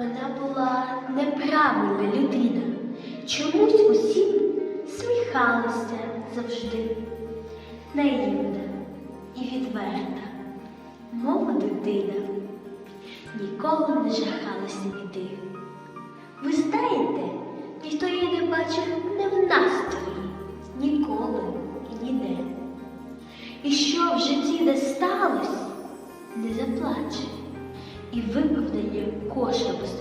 Вона була неправильна людина. Чомусь усім сміхалася завжди. Наївна і відверта, мова дитина, ніколи не жахалася біди. Ви знаєте, ніхто її не бачив не в настрої, ніколи і ніде. І що в житті не сталося, не заплаче, і виправдання кожному знайде.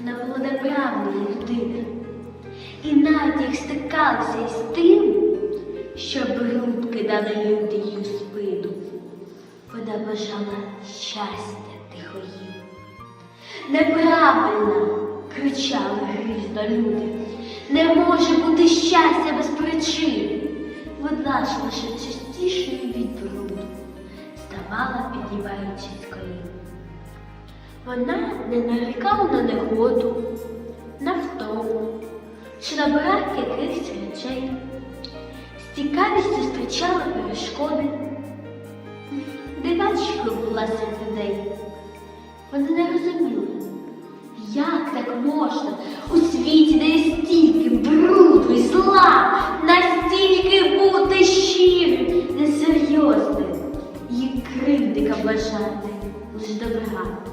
Була неправильна людина, і навіть стикалися із тим, що бруд кидали люди їй спину, вона бажала щастя тихо їм. Неправильно, кричали грізно люди. Не може бути щастя без причини. Вона ж лише частішою від бруду, ставала, піднімаючись колін. Вона не нарікала на негоду, на втому чи на брак якихось речей. З цікавістю зустрічала перешкоди. Дивачкою була серед людей. Вони не розуміли, як так можна у світі, де є стільки бруду і зла, настільки бути щирим, несерйозним, і кривдика бажати лиш добра.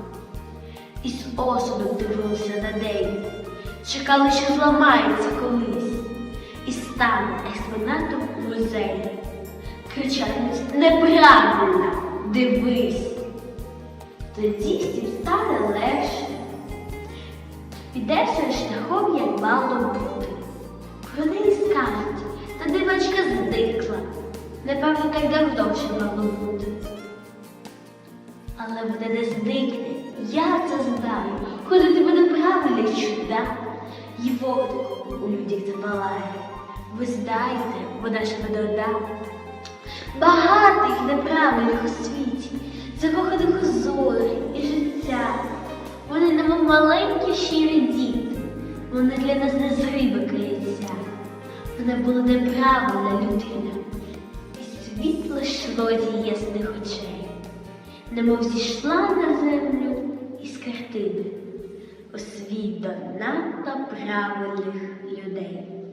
І з осудом дивилися на неї, чекали, що зламається колись, і стане експонатом музею. Кричали неправильно, дивись. Тоді всім стане легше. Підеш шляхом, як мало бути. Про неї скажуть, та дивачка зникла. Напевно, так давно вже мало бути. Але вона не зникне, я це знаю. Ходити буде правильних чуда. І вогник у людях запалає. Ви знаєте, вона ж водода. Багато їх неправильних у світі, закоханих у зорі і життя. Вони немов маленькі щирі діти. Вони для нас не з риби. Вона була неправильна людина. І світло йшло з ясних очей, немов зійшла на землю із картини освіта надто правильних людей.